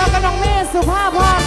แล้วก็น้องเมฆสุภาพร